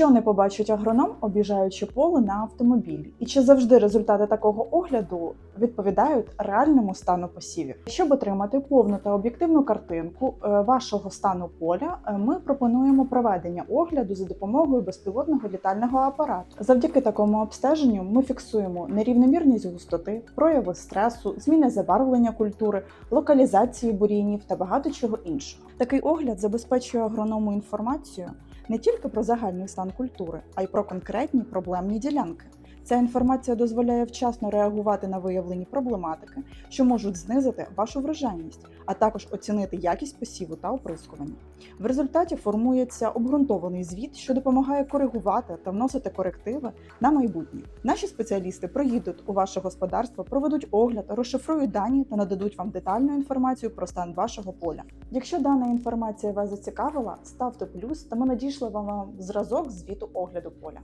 Що не побачить агроном, об'їжджаючи поле на автомобілі? І чи завжди результати такого огляду відповідають реальному стану посівів? Щоб отримати повну та об'єктивну картинку е, вашого стану поля, е, ми пропонуємо проведення огляду за допомогою безпілотного літального апарату. Завдяки такому обстеженню ми фіксуємо нерівномірність густоти, прояви стресу, зміни забарвлення культури, локалізації бур'янів та багато чого іншого. Такий огляд забезпечує агроному інформацію не тільки про загальний стан культури, а й про конкретні проблемні ділянки. Ця інформація дозволяє вчасно реагувати на виявлені проблематики, що можуть знизити вашу врожайність, а також оцінити якість посіву та оприскування. В результаті формується обґрунтований звіт, що допомагає коригувати та вносити корективи на майбутнє. Наші спеціалісти приїдуть у ваше господарство, проведуть огляд, розшифрують дані та нададуть вам детальну інформацію про стан вашого поля. Якщо дана інформація вас зацікавила, ставте плюс, та ми надійшли вам зразок звіту огляду поля.